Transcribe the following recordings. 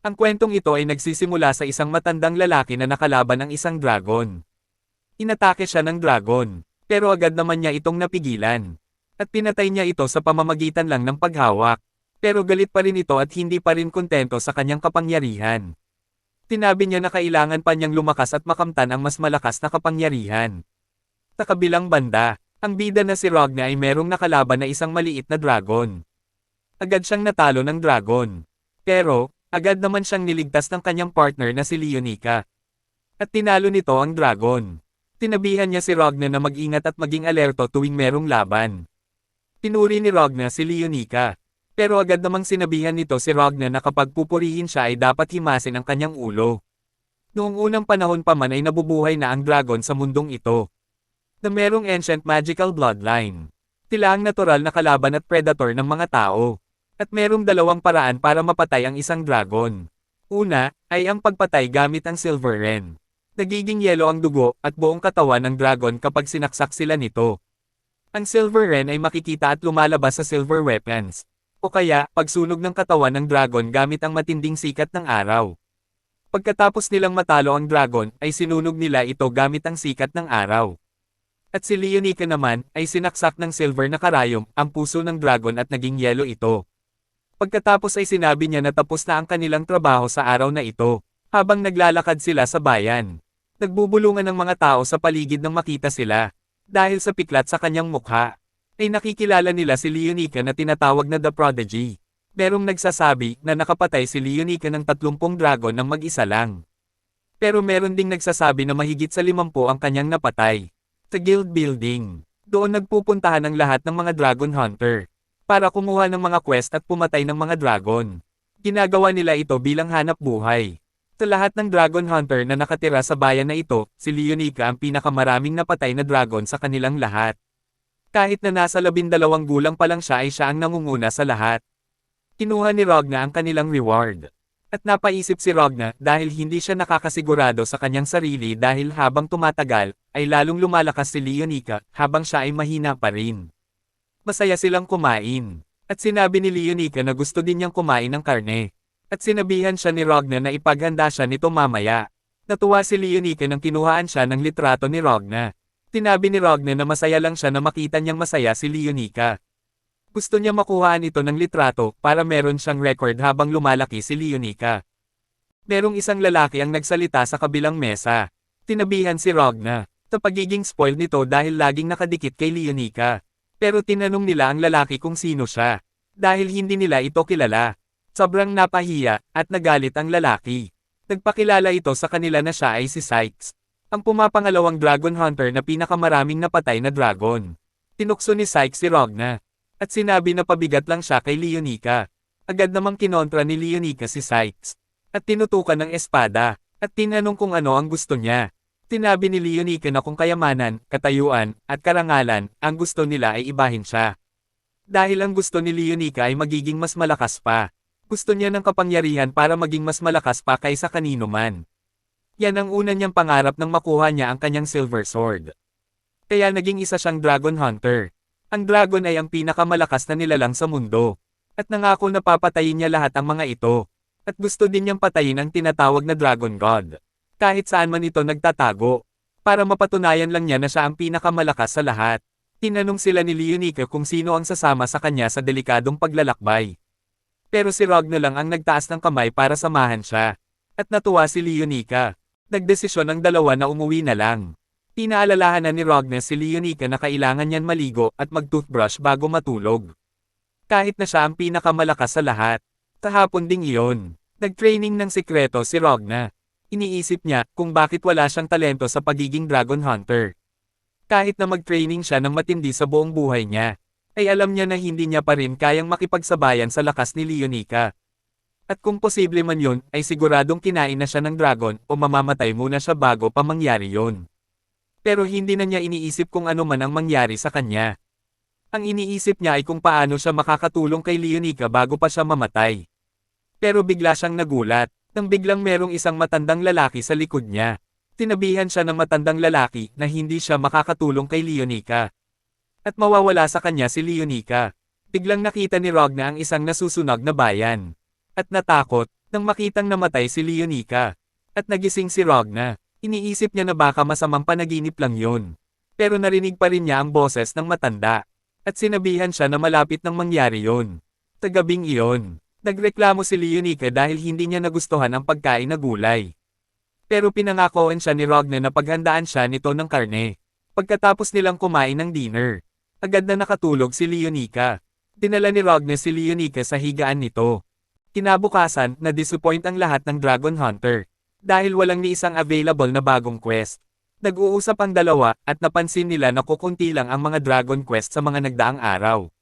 Ang kwentong ito ay nagsisimula sa isang matandang lalaki na nakalaban ng isang dragon. Inatake siya ng dragon, pero agad naman niya itong napigilan. At pinatay niya ito sa pamamagitan lang ng paghawak. Pero galit pa rin ito at hindi pa rin kontento sa kanyang kapangyarihan. Tinabi niya na kailangan pa niyang lumakas at makamtan ang mas malakas na kapangyarihan. Sa kabilang banda, ang bida na si Rogna ay merong nakalaban na isang maliit na dragon. Agad siyang natalo ng dragon. Pero, agad naman siyang niligtas ng kanyang partner na si Leonica. At tinalo nito ang dragon. Tinabihan niya si Rogna na mag-ingat at maging alerto tuwing merong laban. Pinuri ni Rogna si Leonica. Pero agad namang sinabihan nito si Rogna na kapag pupurihin siya ay dapat himasin ang kanyang ulo. Noong unang panahon pa man ay nabubuhay na ang dragon sa mundong ito. Na merong ancient magical bloodline. Tila ang natural na kalaban at predator ng mga tao. At merong dalawang paraan para mapatay ang isang dragon. Una, ay ang pagpatay gamit ang silver wren. Nagiging yelo ang dugo at buong katawan ng dragon kapag sinaksak sila nito. Ang silver wren ay makikita at lumalabas sa silver weapons. O kaya, pagsunog ng katawan ng dragon gamit ang matinding sikat ng araw. Pagkatapos nilang matalo ang dragon, ay sinunog nila ito gamit ang sikat ng araw. At si Leonica naman, ay sinaksak ng silver na karayom, ang puso ng dragon at naging yelo ito. Pagkatapos ay sinabi niya na tapos na ang kanilang trabaho sa araw na ito, habang naglalakad sila sa bayan. Nagbubulungan ng mga tao sa paligid nang makita sila, dahil sa piklat sa kanyang mukha ay nakikilala nila si Leonica na tinatawag na The Prodigy. Merong nagsasabi na nakapatay si Leonica ng 30 dragon ng mag-isa lang. Pero meron ding nagsasabi na mahigit sa 50 ang kanyang napatay. Sa guild building, doon nagpupuntahan ang lahat ng mga dragon hunter para kumuha ng mga quest at pumatay ng mga dragon. Ginagawa nila ito bilang hanap buhay. Sa lahat ng dragon hunter na nakatira sa bayan na ito, si Leonica ang pinakamaraming napatay na dragon sa kanilang lahat. Kahit na nasa labindalawang gulang pa lang siya ay siya ang nangunguna sa lahat. Kinuha ni Rogna ang kanilang reward. At napaisip si Rogna dahil hindi siya nakakasigurado sa kanyang sarili dahil habang tumatagal, ay lalong lumalakas si Leonica habang siya ay mahina pa rin. Masaya silang kumain. At sinabi ni Leonica na gusto din niyang kumain ng karne. At sinabihan siya ni Rogna na ipaghanda siya nito mamaya. Natuwa si Leonica nang kinuhaan siya ng litrato ni Rogna. Tinabi ni Rogna na masaya lang siya na makita niyang masaya si Leonica. Gusto niya makuhaan ito ng litrato para meron siyang record habang lumalaki si Leonica. Merong isang lalaki ang nagsalita sa kabilang mesa. Tinabihan si Rogna. Sa pagiging spoiled nito dahil laging nakadikit kay Leonica. Pero tinanong nila ang lalaki kung sino siya. Dahil hindi nila ito kilala. Sobrang napahiya, at nagalit ang lalaki. Nagpakilala ito sa kanila na siya ay si Sykes ang pumapangalawang dragon hunter na pinakamaraming napatay na dragon. Tinukso ni Sykes si Rogna. At sinabi na pabigat lang siya kay Leonica. Agad namang kinontra ni Leonica si Sykes. At tinutukan ng espada. At tinanong kung ano ang gusto niya. Tinabi ni Leonica na kung kayamanan, katayuan, at karangalan, ang gusto nila ay ibahin siya. Dahil ang gusto ni Leonica ay magiging mas malakas pa. Gusto niya ng kapangyarihan para maging mas malakas pa kaysa kanino man. Yan ang una niyang pangarap nang makuha niya ang kanyang silver sword. Kaya naging isa siyang dragon hunter. Ang dragon ay ang pinakamalakas na nilalang sa mundo. At nangako na papatayin niya lahat ang mga ito. At gusto din niyang patayin ang tinatawag na dragon god. Kahit saan man ito nagtatago. Para mapatunayan lang niya na siya ang pinakamalakas sa lahat. Tinanong sila ni Leonica kung sino ang sasama sa kanya sa delikadong paglalakbay. Pero si Rogna lang ang nagtaas ng kamay para samahan siya. At natuwa si Leonica. Nagdesisyon ang dalawa na umuwi na lang. Pinaalalahan na ni Rognes si Leonica na kailangan niyan maligo at mag-toothbrush bago matulog. Kahit na siya ang pinakamalakas sa lahat. Kahapon ding iyon. Nag-training ng sikreto si Rogna. Iniisip niya kung bakit wala siyang talento sa pagiging dragon hunter. Kahit na mag-training siya ng matindi sa buong buhay niya, ay alam niya na hindi niya pa rin kayang makipagsabayan sa lakas ni Leonica. At kung posible man yun, ay siguradong kinain na siya ng dragon o mamamatay muna siya bago pa mangyari yon. Pero hindi na niya iniisip kung ano man ang mangyari sa kanya. Ang iniisip niya ay kung paano siya makakatulong kay Leonica bago pa siya mamatay. Pero bigla siyang nagulat, nang biglang merong isang matandang lalaki sa likod niya. Tinabihan siya ng matandang lalaki na hindi siya makakatulong kay Leonica. At mawawala sa kanya si Leonica. Biglang nakita ni Rogna ang isang nasusunog na bayan. At natakot, Nang makitang namatay si Leonica, at nagising si Rogna, iniisip niya na baka masamang panaginip lang yun. Pero narinig pa rin niya ang boses ng matanda. At sinabihan siya na malapit nang mangyari yun. Tagabing iyon, nagreklamo si Leonica dahil hindi niya nagustuhan ang pagkain na gulay. Pero pinangakoan siya ni Rogna na paghandaan siya nito ng karne. Pagkatapos nilang kumain ng dinner, agad na nakatulog si Leonica. Dinala ni Rogna si Leonica sa higaan nito. Kinabukasan, na-disappoint ang lahat ng Dragon Hunter. Dahil walang ni isang available na bagong quest. Nag-uusap ang dalawa, at napansin nila na kukunti lang ang mga Dragon Quest sa mga nagdaang araw.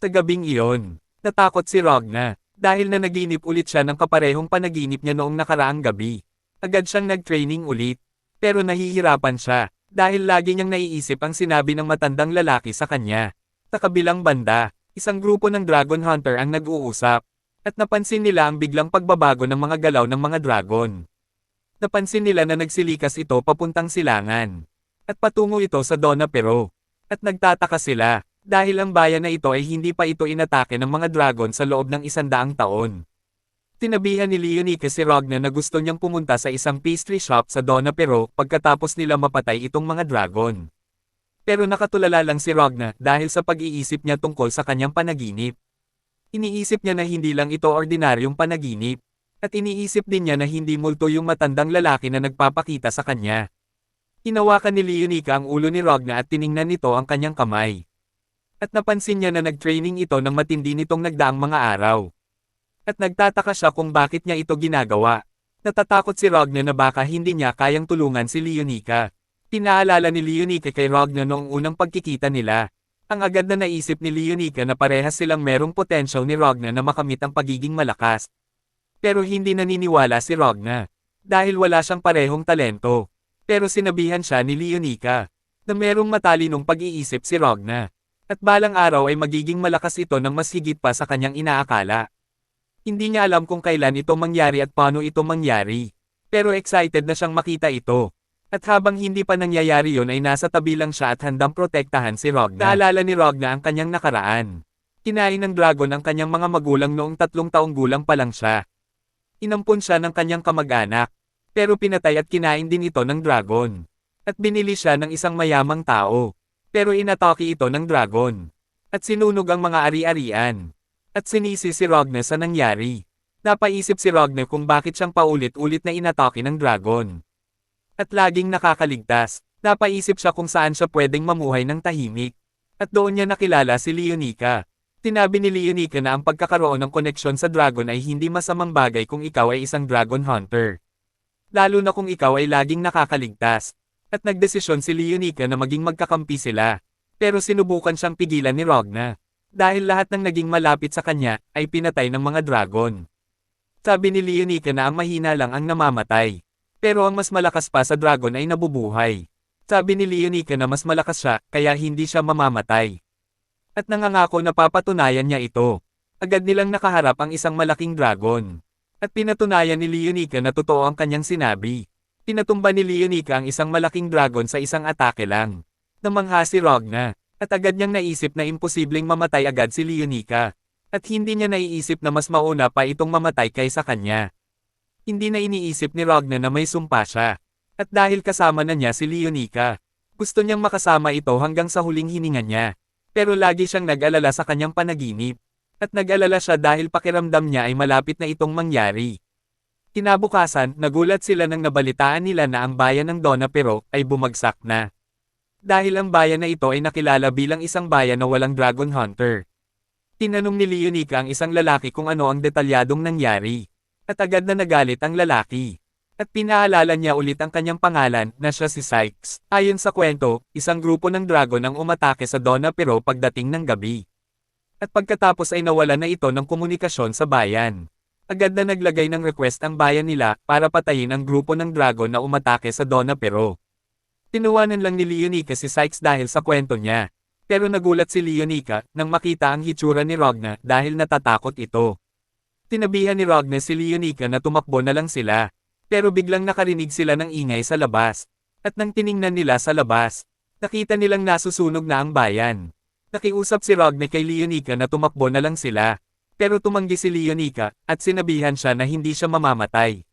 Tagabing iyon, natakot si Rogna, dahil na naginip ulit siya ng kaparehong panaginip niya noong nakaraang gabi. Agad siyang nag-training ulit, pero nahihirapan siya, dahil lagi niyang naiisip ang sinabi ng matandang lalaki sa kanya. Sa kabilang banda, isang grupo ng Dragon Hunter ang nag-uusap, at napansin nila ang biglang pagbabago ng mga galaw ng mga dragon. Napansin nila na nagsilikas ito papuntang silangan. At patungo ito sa Dona Pero. At nagtataka sila, dahil ang bayan na ito ay hindi pa ito inatake ng mga dragon sa loob ng isandaang taon. Tinabihan ni Leonica si Rogna na gusto niyang pumunta sa isang pastry shop sa Dona Pero pagkatapos nila mapatay itong mga dragon. Pero nakatulala lang si Rogna dahil sa pag-iisip niya tungkol sa kanyang panaginip. Iniisip niya na hindi lang ito ordinaryong panaginip. At iniisip din niya na hindi multo yung matandang lalaki na nagpapakita sa kanya. Hinawakan ni Leonica ang ulo ni Rogna at tiningnan nito ang kanyang kamay. At napansin niya na nag-training ito ng matindi nitong nagdaang mga araw. At nagtataka siya kung bakit niya ito ginagawa. Natatakot si Rogna na baka hindi niya kayang tulungan si Leonica. Pinaalala ni Leonica kay Rogna noong unang pagkikita nila. Ang agad na naisip ni Leonica na parehas silang merong potential ni Rogna na makamit ang pagiging malakas. Pero hindi naniniwala si Rogna. Dahil wala siyang parehong talento. Pero sinabihan siya ni Leonica. Na merong matalinong pag-iisip si Rogna. At balang araw ay magiging malakas ito ng mas higit pa sa kanyang inaakala. Hindi niya alam kung kailan ito mangyari at paano ito mangyari. Pero excited na siyang makita ito. At habang hindi pa nangyayari yon ay nasa tabi lang siya at handang protektahan si Rogna. Naalala ni Rogna ang kanyang nakaraan. Kinain ng dragon ang kanyang mga magulang noong tatlong taong gulang pa lang siya. Inampun siya ng kanyang kamag-anak. Pero pinatay at kinain din ito ng dragon. At binili siya ng isang mayamang tao. Pero inatake ito ng dragon. At sinunog ang mga ari-arian. At sinisi si Rogna sa nangyari. Napaisip si Rogna kung bakit siyang paulit-ulit na inatake ng dragon. At laging nakakaligtas, napaisip siya kung saan siya pwedeng mamuhay ng tahimik. At doon niya nakilala si Leonica. Tinabi ni Leonica na ang pagkakaroon ng koneksyon sa dragon ay hindi masamang bagay kung ikaw ay isang dragon hunter. Lalo na kung ikaw ay laging nakakaligtas. At nagdesisyon si Leonica na maging magkakampi sila. Pero sinubukan siyang pigilan ni Rogna. Dahil lahat ng naging malapit sa kanya ay pinatay ng mga dragon. Sabi ni Leonica na ang mahina lang ang namamatay. Pero ang mas malakas pa sa dragon ay nabubuhay. Sabi ni Leonica na mas malakas siya, kaya hindi siya mamamatay. At nangangako na papatunayan niya ito. Agad nilang nakaharap ang isang malaking dragon. At pinatunayan ni Leonica na totoo ang kanyang sinabi. Pinatumba ni Leonica ang isang malaking dragon sa isang atake lang. Namangha si Rogna, at agad niyang naisip na imposibleng mamatay agad si Leonica. At hindi niya naiisip na mas mauna pa itong mamatay kaysa kanya. Hindi na iniisip ni Rogna na may sumpa siya. At dahil kasama na niya si Leonica, gusto niyang makasama ito hanggang sa huling hininga niya. Pero lagi siyang nag-alala sa kanyang panaginip. At nag-alala siya dahil pakiramdam niya ay malapit na itong mangyari. Kinabukasan, nagulat sila nang nabalitaan nila na ang bayan ng Dona Pero ay bumagsak na. Dahil ang bayan na ito ay nakilala bilang isang bayan na walang dragon hunter. Tinanong ni Leonica ang isang lalaki kung ano ang detalyadong nangyari. At agad na nagalit ang lalaki. At pinaalala niya ulit ang kanyang pangalan na siya si Sykes. Ayon sa kwento, isang grupo ng dragon ang umatake sa Dona Pero pagdating ng gabi. At pagkatapos ay nawala na ito ng komunikasyon sa bayan. Agad na naglagay ng request ang bayan nila para patayin ang grupo ng dragon na umatake sa Dona Pero. Tinuwanan lang ni Leonica si Sykes dahil sa kwento niya. Pero nagulat si Leonica nang makita ang hitsura ni Rogna dahil natatakot ito. Tinabihan ni Rogna si Leonica na tumakbo na lang sila. Pero biglang nakarinig sila ng ingay sa labas. At nang tiningnan nila sa labas, nakita nilang nasusunog na ang bayan. Nakiusap si Rogna kay Leonica na tumakbo na lang sila. Pero tumanggi si Leonica, at sinabihan siya na hindi siya mamamatay.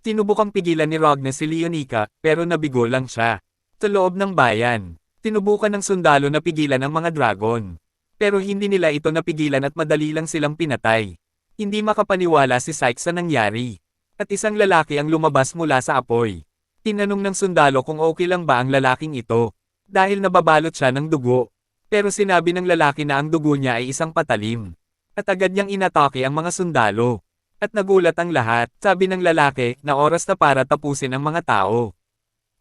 Tinubukang pigilan ni Rogna si Leonica, pero nabigo lang siya. Sa loob ng bayan, tinubukan ng sundalo na pigilan ang mga dragon. Pero hindi nila ito napigilan at madali lang silang pinatay. Hindi makapaniwala si Sykes sa nangyari. At isang lalaki ang lumabas mula sa apoy. Tinanong ng sundalo kung okay lang ba ang lalaking ito. Dahil nababalot siya ng dugo. Pero sinabi ng lalaki na ang dugo niya ay isang patalim. At agad niyang inatake ang mga sundalo. At nagulat ang lahat, sabi ng lalaki, na oras na para tapusin ang mga tao.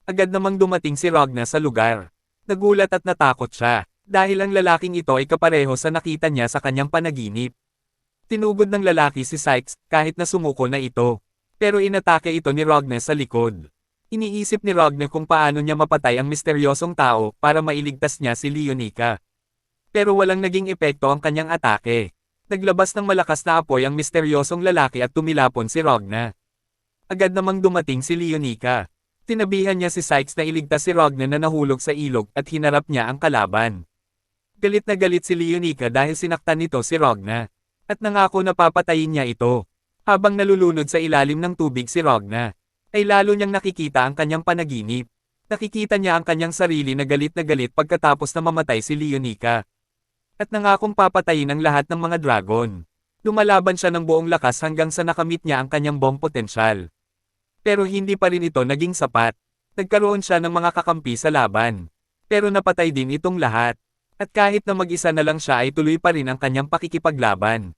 Agad namang dumating si Rogna sa lugar. Nagulat at natakot siya, dahil ang lalaking ito ay kapareho sa nakita niya sa kanyang panaginip. Tinugod ng lalaki si Sykes, kahit na sumuko na ito. Pero inatake ito ni Rogna sa likod. Iniisip ni Rogna kung paano niya mapatay ang misteryosong tao para mailigtas niya si Leonica. Pero walang naging epekto ang kanyang atake. Naglabas ng malakas na apoy ang misteryosong lalaki at tumilapon si Rogna. Agad namang dumating si Leonica. Tinabihan niya si Sykes na iligtas si Rogna na nahulog sa ilog at hinarap niya ang kalaban. Galit na galit si Leonica dahil sinaktan nito si Rogna. At nangako na papatayin niya ito. Habang nalulunod sa ilalim ng tubig si Rogna, ay lalo niyang nakikita ang kanyang panaginip. Nakikita niya ang kanyang sarili na galit na galit pagkatapos na mamatay si Leonica at nangakong papatayin ang lahat ng mga dragon. Lumalaban siya ng buong lakas hanggang sa nakamit niya ang kanyang buong potensyal. Pero hindi pa rin ito naging sapat. Nagkaroon siya ng mga kakampi sa laban. Pero napatay din itong lahat. At kahit na mag-isa na lang siya ay tuloy pa rin ang kanyang pakikipaglaban.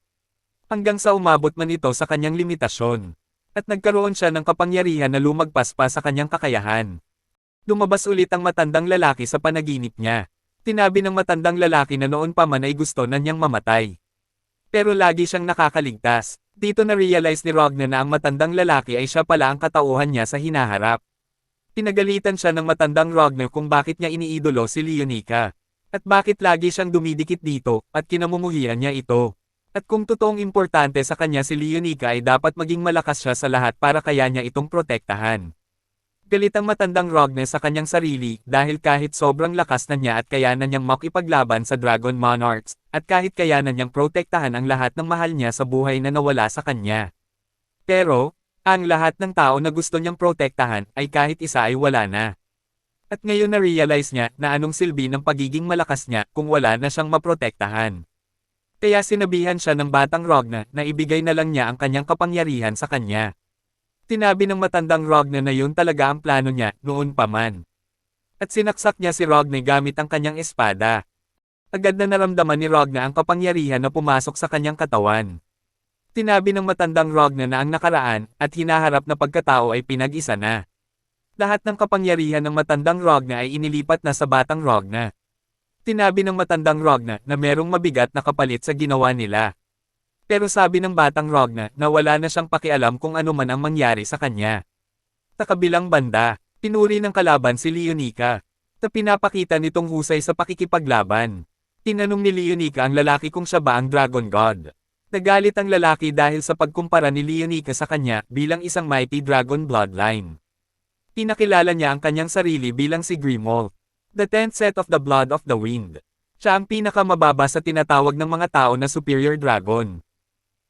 Hanggang sa umabot man ito sa kanyang limitasyon. At nagkaroon siya ng kapangyarihan na lumagpas pa sa kanyang kakayahan. Lumabas ulit ang matandang lalaki sa panaginip niya. Tinabi ng matandang lalaki na noon pa man ay gusto na niyang mamatay. Pero lagi siyang nakakaligtas. Dito na-realize ni Rogna na ang matandang lalaki ay siya pala ang katauhan niya sa hinaharap. Pinagalitan siya ng matandang Rogna kung bakit niya iniidolo si Leonica. At bakit lagi siyang dumidikit dito, at kinamumuhian niya ito. At kung totoong importante sa kanya si Leonica ay dapat maging malakas siya sa lahat para kaya niya itong protektahan. Galit ang matandang Rognes sa kanyang sarili dahil kahit sobrang lakas na niya at kayanan niyang makipaglaban sa Dragon Monarchs, at kahit kayanan niyang protektahan ang lahat ng mahal niya sa buhay na nawala sa kanya. Pero, ang lahat ng tao na gusto niyang protektahan ay kahit isa ay wala na. At ngayon na-realize niya na anong silbi ng pagiging malakas niya kung wala na siyang maprotektahan. Kaya sinabihan siya ng batang Rogna na ibigay na lang niya ang kanyang kapangyarihan sa kanya. Tinabi ng matandang Rogne na yun talaga ang plano niya, noon pa man. At sinaksak niya si Rogne gamit ang kanyang espada. Agad na naramdaman ni Rogne ang kapangyarihan na pumasok sa kanyang katawan. Tinabi ng matandang Rogne na ang nakaraan at hinaharap na pagkatao ay pinag-isa na. Lahat ng kapangyarihan ng matandang Rogne ay inilipat na sa batang Rogne. Tinabi ng matandang Rogne na merong mabigat na kapalit sa ginawa nila. Pero sabi ng batang Rogna na wala na siyang pakialam kung ano man ang mangyari sa kanya. Sa kabilang banda, pinuri ng kalaban si Leonica. Ta pinapakita nitong husay sa pakikipaglaban. Tinanong ni Leonica ang lalaki kung siya ba ang Dragon God. Nagalit ang lalaki dahil sa pagkumpara ni Leonica sa kanya bilang isang mighty dragon bloodline. Pinakilala niya ang kanyang sarili bilang si Grimwolf, the tenth set of the blood of the wind. Siya ang pinakamababa sa tinatawag ng mga tao na superior dragon.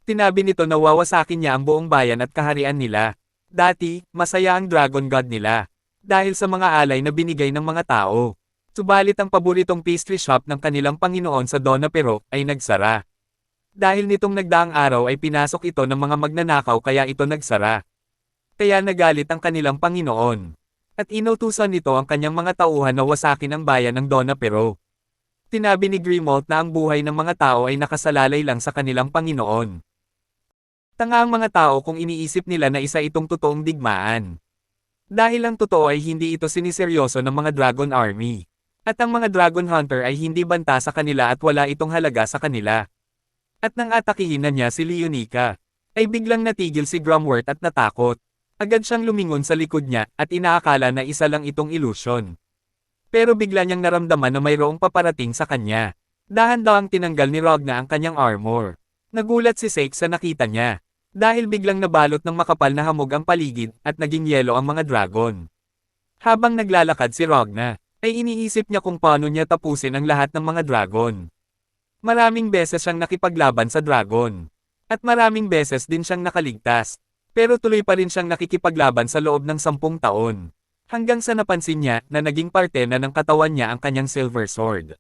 Tinabi nito na wawasakin niya ang buong bayan at kaharian nila. Dati, masaya ang Dragon God nila. Dahil sa mga alay na binigay ng mga tao. Subalit ang paboritong pastry shop ng kanilang Panginoon sa Dona Pero ay nagsara. Dahil nitong nagdaang araw ay pinasok ito ng mga magnanakaw kaya ito nagsara. Kaya nagalit ang kanilang Panginoon. At inutusan nito ang kanyang mga tauhan na wasakin ang bayan ng Dona Pero. Tinabi ni Grimald na ang buhay ng mga tao ay nakasalalay lang sa kanilang Panginoon. Tanga ang mga tao kung iniisip nila na isa itong totoong digmaan. Dahil ang totoo ay hindi ito siniseryoso ng mga Dragon Army. At ang mga Dragon Hunter ay hindi banta sa kanila at wala itong halaga sa kanila. At nang atakihin na niya si Leonica, ay biglang natigil si Grumworth at natakot. Agad siyang lumingon sa likod niya at inaakala na isa lang itong ilusyon. Pero bigla niyang naramdaman na mayroong paparating sa kanya. Dahan-dahang tinanggal ni Rogna ang kanyang armor. Nagulat si Sake sa nakita niya. Dahil biglang nabalot ng makapal na hamog ang paligid at naging yelo ang mga dragon. Habang naglalakad si Rogna, ay iniisip niya kung paano niya tapusin ang lahat ng mga dragon. Maraming beses siyang nakipaglaban sa dragon. At maraming beses din siyang nakaligtas. Pero tuloy pa rin siyang nakikipaglaban sa loob ng sampung taon. Hanggang sa napansin niya na naging parte na ng katawan niya ang kanyang silver sword.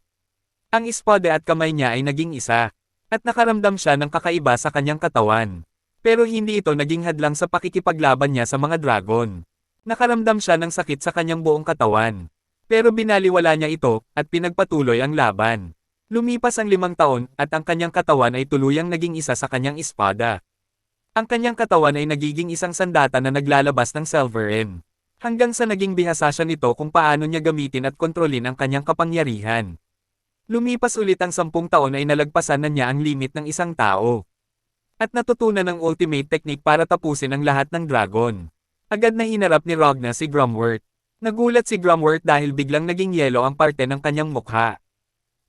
Ang espada at kamay niya ay naging isa. At nakaramdam siya ng kakaiba sa kanyang katawan. Pero hindi ito naging hadlang sa pakikipaglaban niya sa mga dragon. Nakaramdam siya ng sakit sa kanyang buong katawan. Pero binaliwala niya ito, at pinagpatuloy ang laban. Lumipas ang limang taon, at ang kanyang katawan ay tuluyang naging isa sa kanyang espada. Ang kanyang katawan ay nagiging isang sandata na naglalabas ng Silverin. Hanggang sa naging bihasa siya nito kung paano niya gamitin at kontrolin ang kanyang kapangyarihan. Lumipas ulit ang sampung taon ay nalagpasan na niya ang limit ng isang tao. At natutunan ng ultimate technique para tapusin ang lahat ng dragon. Agad na hinarap ni Rogna si Grumworth. Nagulat si Grumworth dahil biglang naging yelo ang parte ng kanyang mukha.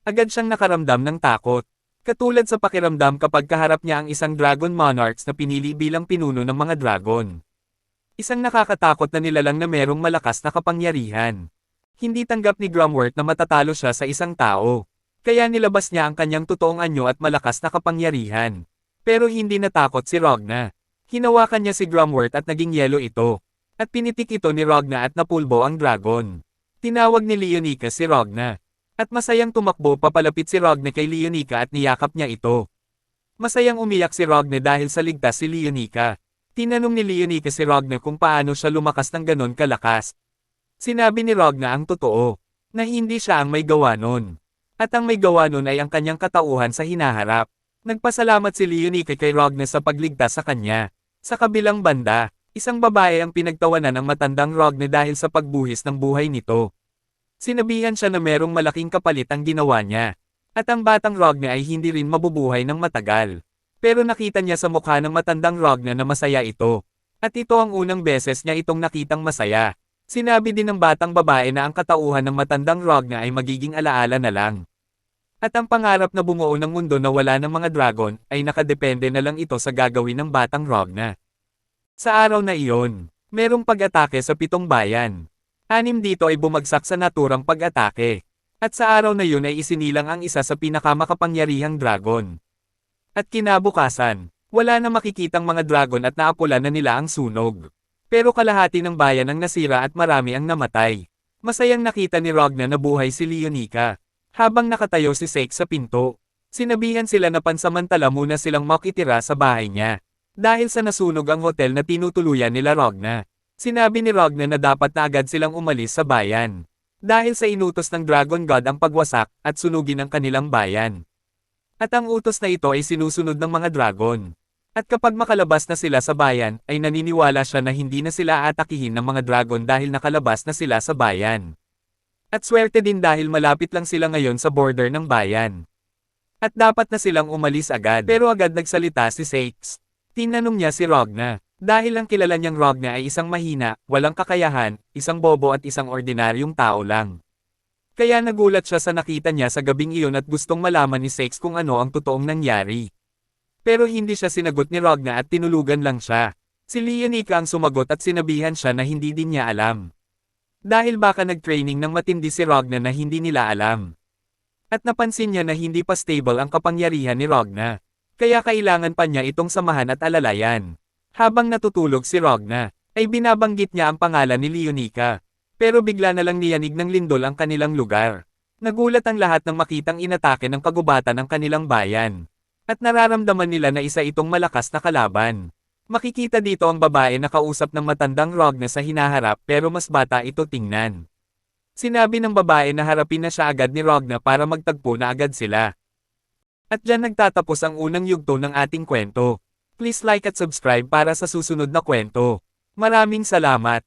Agad siyang nakaramdam ng takot. Katulad sa pakiramdam kapag kaharap niya ang isang Dragon Monarchs na pinili bilang pinuno ng mga dragon. Isang nakakatakot na nilalang na merong malakas na kapangyarihan. Hindi tanggap ni Grumworth na matatalo siya sa isang tao. Kaya nilabas niya ang kanyang totoong anyo at malakas na kapangyarihan. Pero hindi natakot si Rogna. Hinawakan niya si Grumworth at naging yelo ito. At pinitik ito ni Rogna at napulbo ang dragon. Tinawag ni Leonica si Rogna. At masayang tumakbo papalapit si Rogne kay Leonica at niyakap niya ito. Masayang umiyak si Rogne dahil sa ligtas si Leonica. Tinanong ni Leonica si Rogne kung paano siya lumakas ng ganon kalakas. Sinabi ni Rogne ang totoo, na hindi siya ang may gawa nun. At ang may gawa nun ay ang kanyang katauhan sa hinaharap. Nagpasalamat si Leonica kay Rogne sa pagligtas sa kanya. Sa kabilang banda, isang babae ang pinagtawanan ng matandang Rogne dahil sa pagbuhis ng buhay nito. Sinabihan siya na merong malaking kapalit ang ginawa niya. At ang batang Rogne ay hindi rin mabubuhay ng matagal. Pero nakita niya sa mukha ng matandang Rogne na masaya ito. At ito ang unang beses niya itong nakitang masaya. Sinabi din ng batang babae na ang katauhan ng matandang Rogne ay magiging alaala na lang. At ang pangarap na bumuo ng mundo na wala ng mga dragon ay nakadepende na lang ito sa gagawin ng batang Rogna. Sa araw na iyon, merong pag-atake sa pitong bayan. Anim dito ay bumagsak sa naturang pag-atake. At sa araw na yun ay isinilang ang isa sa pinakamakapangyarihang dragon. At kinabukasan, wala na makikitang mga dragon at naapula na nila ang sunog. Pero kalahati ng bayan ang nasira at marami ang namatay. Masayang nakita ni Rogna na buhay si Leonica. Habang nakatayo si Sake sa pinto, sinabihan sila na pansamantala muna silang makitira sa bahay niya. Dahil sa nasunog ang hotel na tinutuluyan nila Rogna. Sinabi ni Rogna na dapat na agad silang umalis sa bayan. Dahil sa inutos ng Dragon God ang pagwasak at sunugin ang kanilang bayan. At ang utos na ito ay sinusunod ng mga dragon. At kapag makalabas na sila sa bayan, ay naniniwala siya na hindi na sila atakihin ng mga dragon dahil nakalabas na sila sa bayan. At swerte din dahil malapit lang sila ngayon sa border ng bayan. At dapat na silang umalis agad. Pero agad nagsalita si Sakes. Tinanong niya si Rogna. Dahil ang kilala niyang Rogna ay isang mahina, walang kakayahan, isang bobo at isang ordinaryong tao lang. Kaya nagulat siya sa nakita niya sa gabing iyon at gustong malaman ni Sakes kung ano ang totoong nangyari. Pero hindi siya sinagot ni Rogna at tinulugan lang siya. Si Leonica ang sumagot at sinabihan siya na hindi din niya alam. Dahil baka nag-training ng matindi si Rogna na hindi nila alam. At napansin niya na hindi pa stable ang kapangyarihan ni Rogna. Kaya kailangan pa niya itong samahan at alalayan. Habang natutulog si Rogna, ay binabanggit niya ang pangalan ni Leonica. Pero bigla na lang niyanig ng lindol ang kanilang lugar. Nagulat ang lahat ng makitang inatake ng kagubatan ng kanilang bayan. At nararamdaman nila na isa itong malakas na kalaban. Makikita dito ang babae na kausap ng matandang Rogna sa hinaharap pero mas bata ito tingnan. Sinabi ng babae na harapin na siya agad ni Rogna para magtagpo na agad sila. At dyan nagtatapos ang unang yugto ng ating kwento. Please like at subscribe para sa susunod na kwento. Maraming salamat!